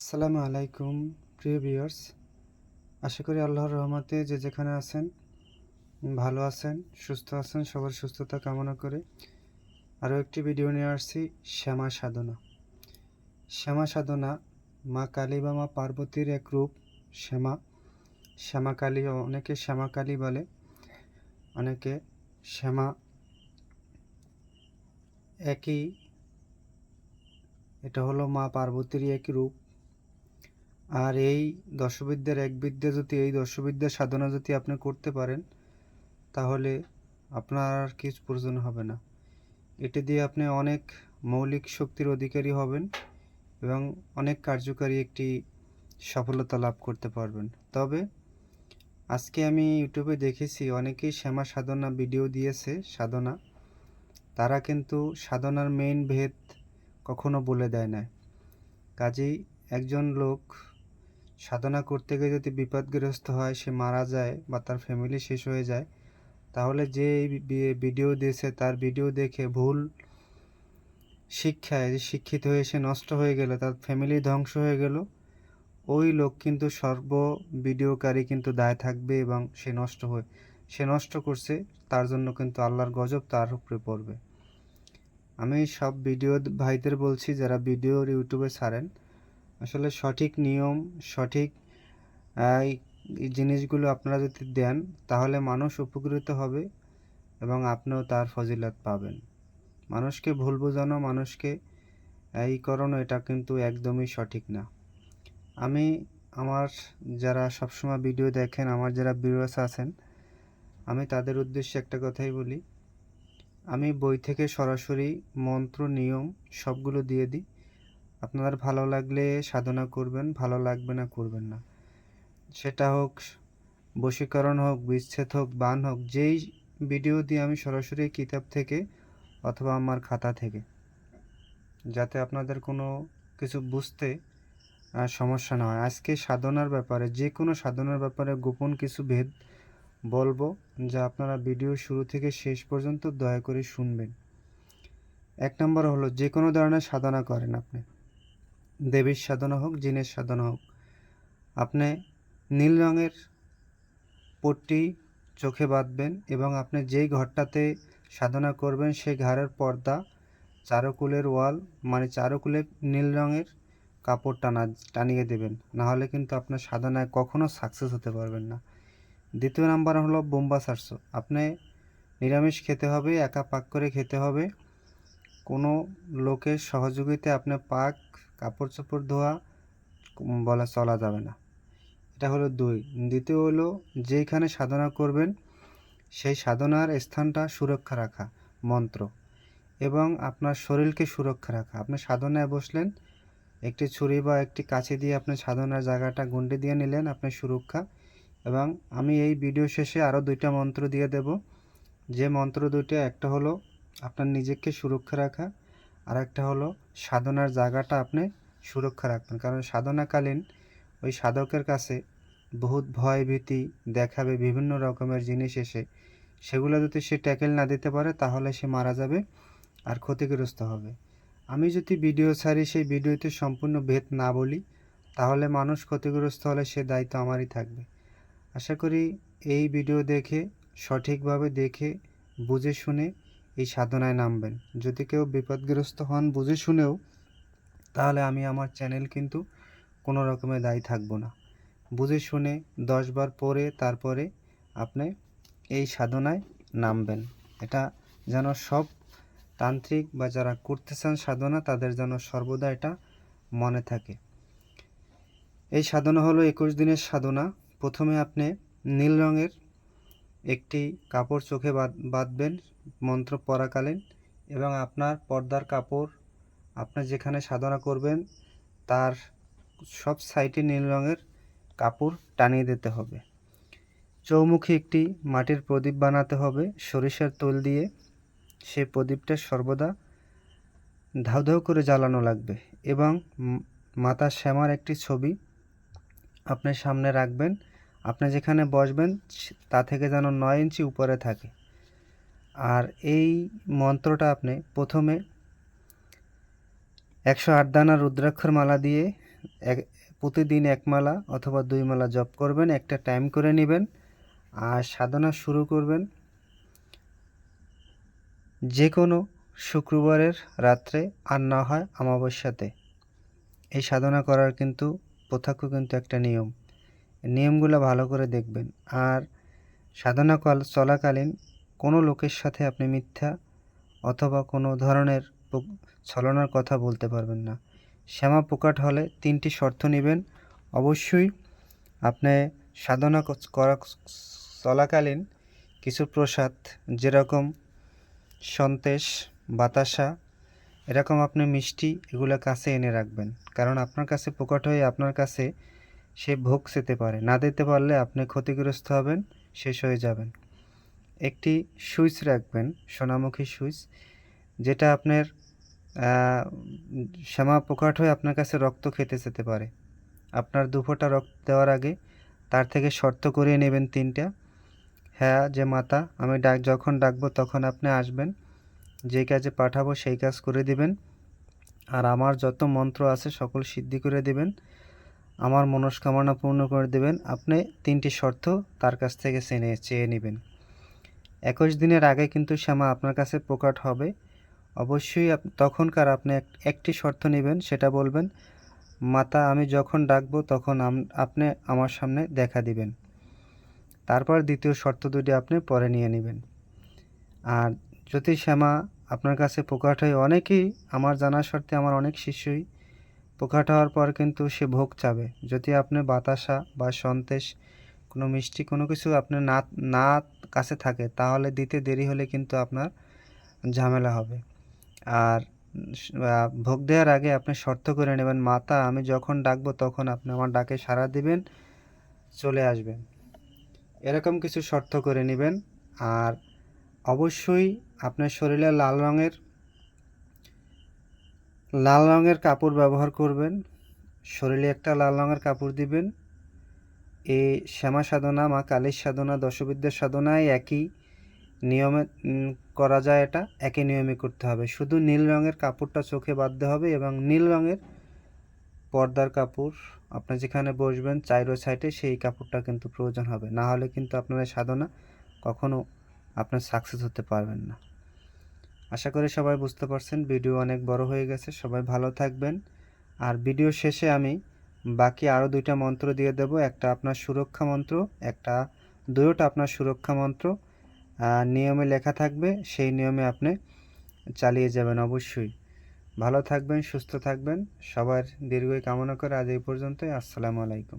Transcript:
আসসালামু আলাইকুম, প্রিয় ভিউয়ার্স। আশা করি আল্লাহর রহমতে যে যেখানে আছেন, ভালো আছেন, সুস্থ আছেন, সবার সুস্থতা কামনা করে আরও একটি ভিডিও নিয়ে আসছি, শ্যামা সাধনা। শ্যামা সাধনা, মা কালী বা মা পার্বতীর এক রূপ, শ্যামা। শ্যামা কালী অনেকে শ্যামা কালী বলে, অনেকে শ্যামা একই, এটা হলো মা পার্বতীরই একই রূপ। আর এই দর্শবিদ্যার এক বিদ্যা যদি, এই দশবিদ্যার সাধনা যদি আপনি করতে পারেন, তাহলে আপনার আর কিছু প্রয়োজন হবে না। এটি দিয়ে আপনি অনেক মৌলিক শক্তির অধিকারী হবেন এবং অনেক কার্যকারী একটি সফলতা লাভ করতে পারবেন। তবে আজকে আমি ইউটিউবে দেখেছি, অনেকেই শ্যামা সাধনা ভিডিও দিয়েছে, সাধনা। তারা কিন্তু সাধনার মেইন ভেদ কখনো বলে দেয় না কাজেই একজন লোক সাধনা করতে গিয়ে যদি বিপদগ্রস্ত হয়, সে মারা যায় বা তার ফ্যামিলি শেষ হয়ে যায়, তাহলে যে ভিডিও দিয়েছে, তার ভিডিও দেখে ভুল শিক্ষায় শিক্ষিত হয়ে সে নষ্ট হয়ে গেল, তার ফ্যামিলি ধ্বংস হয়ে গেল, ওই লোক কিন্তু সর্ব ভিডিওকারী কিন্তু দায় থাকবে এবং সে নষ্ট হয়ে, সে নষ্ট করছে, তার জন্য কিন্তু আল্লাহর গজব তার উপরে পড়বে। আমি সব ভিডিও ভাইদের বলছি, যারা ভিডিও ইউটিউবে ছাড়েন আসলে সঠিক নিয়ম, সঠিক জিনিসগুলো আপনারা যদি দেন, তাহলে মানুষ উপকৃত হবে এবং আপনিও তার ফজিলত পাবেন। মানুষকে ভুল বোঝানো, মানুষকে এই করানো, এটা কিন্তু একদমই সঠিক না। আমি আমার যারা সবসময় ভিডিও দেখেন, আমার যারা ভিউয়ার্স আছেন, আমি তাদের উদ্দেশ্যে একটা কথাই বলি। আমি বই থেকে সরাসরি মন্ত্র, নিয়ম সবগুলো দিয়ে দিই। আপনাদের ভালো লাগলে সাধনা করবেন, ভালো লাগবে না করবেন না। সেটা হোক, বশীকরণ হোক, বিচ্ছেদ হোক, বান হোক, যেই ভিডিও দিয়ে আমি সরাসরি কিতাব থেকে অথবা আমার খাতা থেকে, যাতে আপনাদের কোনো কিছু বুঝতে সমস্যা না হয়। আজকে সাধনার ব্যাপারে, যে কোনো সাধনার ব্যাপারে গোপন কিছু ভেদ বলব, যা আপনারা ভিডিও শুরু থেকে শেষ পর্যন্ত দয়া করে শুনবেন। এক নম্বর হলো, যে কোনো ধরনের সাধনা করেন আপনি। দেবীর সাধনা হোক, জিনের সাধনা হোক, আপনি নীল রঙের পট্টি চোখে বাঁধবেন এবং আপনি যেই ঘরটাতে সাধনা করবেন, সেই ঘরের পর্দা, চারকুলের ওয়াল মানে চারকুলে নীল রঙের কাপড় টানা, টানিয়ে দেবেন। না হলে কিন্তু আপনার সাধনায় কখনো সাকসেস হতে পারবেন না। দ্বিতীয় নাম্বার হলো বোম্বা সারসো আপনি নিরামিষ খেতে হবে, একা পাক করে খেতে হবে। কোনো লোকের সহযোগিতায় আপনার পাক কাপড় চোপড় ধোয়া বলা চলা যাবে না। এটা হলো দুই। দ্বিতীয় হলো, যেইখানে সাধনা করবেন, সেই সাধনার স্থানটা সুরক্ষা রাখা, মন্ত্র। এবং আপনার শরীরকে সুরক্ষা রাখা। আপনি সাধনায় বসলেন, একটি ছুরি বা একটি কাছে দিয়ে আপনি সাধনার জায়গাটা গুন্ডে দিয়ে নিলেন আপনার সুরক্ষা। এবং আমি এই ভিডিও শেষে আরও দুইটা মন্ত্র দিয়ে দেব। যে মন্ত্র দুইটা, একটা হলো আপনার নিজেকে সুরক্ষা রাখা আর একটা হলো সাধনার জায়গাটা আপনি সুরক্ষা রাখবেন। কারণ সাধনাকালীন ওই সাধকের কাছে বহুত ভয় ভীতি, দেখাবে, বিভিন্ন রকমের জিনিস এসে সেগুলো যদি সে ট্যাকেল না দিতে পারে, তাহলে সে মারা যাবে আর ক্ষতিগ্রস্ত হবে। আমি যদি ভিডিও ছাড়ি, সেই ভিডিওতে সম্পূর্ণ ভেদ না বলি, তাহলে মানুষ ক্ষতিগ্রস্ত হলে সে দায়িত্ব আমারই থাকবে। আশা করি এই ভিডিও দেখে, সঠিকভাবে দেখে, বুঝে শুনে এই সাধনায় নামবেন। যদি কেউ বিপদগ্রস্ত হন বুঝে শুনেও, তাহলে আমি আমার চ্যানেল কিন্তু কোনো রকমের দায়ী থাকব না। বুঝে শুনে দশবার পরে তারপরে আপনি এই সাধনায় নামবেন। এটা যেন সব তান্ত্রিক বা যারা করতে চান সাধনা, তাদের যেন সর্বদা এটা মনে থাকে। এই সাধনা হলো একুশ দিনের সাধনা। প্রথমে আপনি নীল রঙের একটি কাপড় চোখে বাঁধ- বাঁধবেন মন্ত্র পড়াকালীন এবং আপনার পর্দার কাপড় আপনি যেখানে সাধনা করবেন তার সব সাইডে নীল রঙের কাপড় টানিয়ে দিতে হবে। চৌমুখী একটি মাটির প্রদীপ বানাতে হবে সরিষার তেল দিয়ে। সেই প্রদীপটা সর্বদা ধাউ ধাউ করে জ্বালানো লাগবে এবং মাতা শ্যামার একটি ছবি আপনি সামনে রাখবেন। আপনি যেখানে বসবেন তা থেকে যেন নয় ইঞ্চি উপরে থাকে। আর এই মন্ত্রটা আপনি প্রথমে একশো আট দানা রুদ্রাক্ষর মালা দিয়ে এক প্রতিদিন এক মালা অথবা দুই মালা জপ করবেন, একটা টাইম করে নেবেন আর সাধনা শুরু করবেন। যে কোনো শুক্রবারের রাত্রে আর না হয় অমাবস্যাতে। এই সাধনা করার কিন্তু, প্রত্যক্ষ কিন্তু একটা নিয়ম। নিয়মগুলো ভালো করে দেখবেন। আর সাধনা কল, চলাকালীন কোনো লোকের সাথে আপনি মিথ্যা অথবা কোনো ধরনের ছলনার কথা বলতে পারবেন না। শ্যামা প্রকাট হলে তিনটি শর্ত নেবেন। অবশ্যই আপনি সাধনা করা চলাকালীন কিছু প্রসাদ যেরকম সন্তেষ বাতাসা, এরকম আপনি মিষ্টি এগুলো কাছে এনে রাখবেন। কারণ আপনার কাছে প্রকট হয়ে আপনার কাছে সে ভোগ যেতে পারে। না দিতে পারলে আপনি ক্ষতিগ্রস্ত হবেন, শেষ হয়ে যাবেন। একটি সুইচ রাখবেন, সোনামুখী সুইচ, যেটা আপনার শ্যামা প্রকাট হয়ে আপনার কাছে রক্ত খেতে যেতে পারে। আপনার দুফোটা রক্ত দেওয়ার আগে তার থেকে শর্ত করিয়ে নেবেন তিনটা। হ্যাঁ যে মাতা, আমি ডাক, যখন ডাকবো তখন আপনি আসবেন। যে কাজে পাঠাবো সেই কাজ করে দিবেন। আর আমার যত মন্ত্র আছে সকল সিদ্ধি করে দিবেন। আমার মনস্কামনা পূর্ণ করে দেবেন। আপনি তিনটি শর্ত তার কাছ থেকে চেনে চেয়ে নেবেন। একুশ দিনের আগে কিন্তু শ্যামা আপনার কাছে প্রকাট হবে। অবশ্যই তখনকার আপনি এক- একটি শর্ত নেবেন, সেটা বলবেন, মাতা, আমি যখন ডাকবো তখন আপনি আমার সামনে দেখা দিবেন। তারপর দ্বিতীয় শর্ত দুটি আপনি পরে নিয়ে নেবেন। আর যদি শ্যামা আপনার কাছে প্রকাট হয়, অনেকেই আমার জানার শর্তে আমার অনেক শিষ্যই প্রকাট হওয়ার পর কিন্তু সে ভোগ চাবে। যদি আপনি বাতাসা বা সন্তেষ কোনো মিষ্টি, কোনো কিছু আপনার না না কাছে থাকে, তাহলে দিতে দেরি হলে কিন্তু আপনার ঝামেলা হবে। আর ভোগ দেওয়ার আগে আপনি শর্ত করে নেবেন, মাতা, আমি যখন ডাকবো তখন আপনি আমার ডাকে সাড়া দিবেন, চলে আসবেন। এরকম কিছু শর্ত করে নেবেন। আর অবশ্যই আপনার শরীরে লাল রঙের লাল রঙের কাপড় ব্যবহার করবেন। শরীরে একটা লাল রঙের কাপড় দিবেন। এই শ্যামা সাধনা, মা কালীর সাধনা দশবিদ্যার সাধনায় একই নিয়মে করা যায় এটা, একই নিয়মে করতে হবে। শুধু নীল রঙের কাপড়টা চোখে বাঁধতে হবে এবং নীল রঙের পর্দার কাপড় আপনি যেখানে বসবেন চাইরো সাইডে সেই কাপড়টা কিন্তু প্রয়োজন হবে। না হলে কিন্তু আপনার সাধনা কখনো আপনার সাকসেস হতে পারবেন না। আশা করি সবাই বুঝতে পারছেন, ভিডিও অনেক বড় হয়ে গেছে, সবাই ভালো থাকবেন। আর ভিডিও শেষে আমি বাকি আরও দুইটা মন্ত্র দিয়ে দেব, একটা আপনার সুরক্ষা মন্ত্র, একটা দুয়োটা আপনার সুরক্ষা মন্ত্র নিয়মে লেখা থাকবে, সেই নিয়মে আপনি চালিয়ে যাবেন অবশ্যই। ভালো থাকবেন, সুস্থ থাকবেন, সবার দীর্ঘই কামনা করে আজ এই পর্যন্তই, আসসালামু আলাইকুম।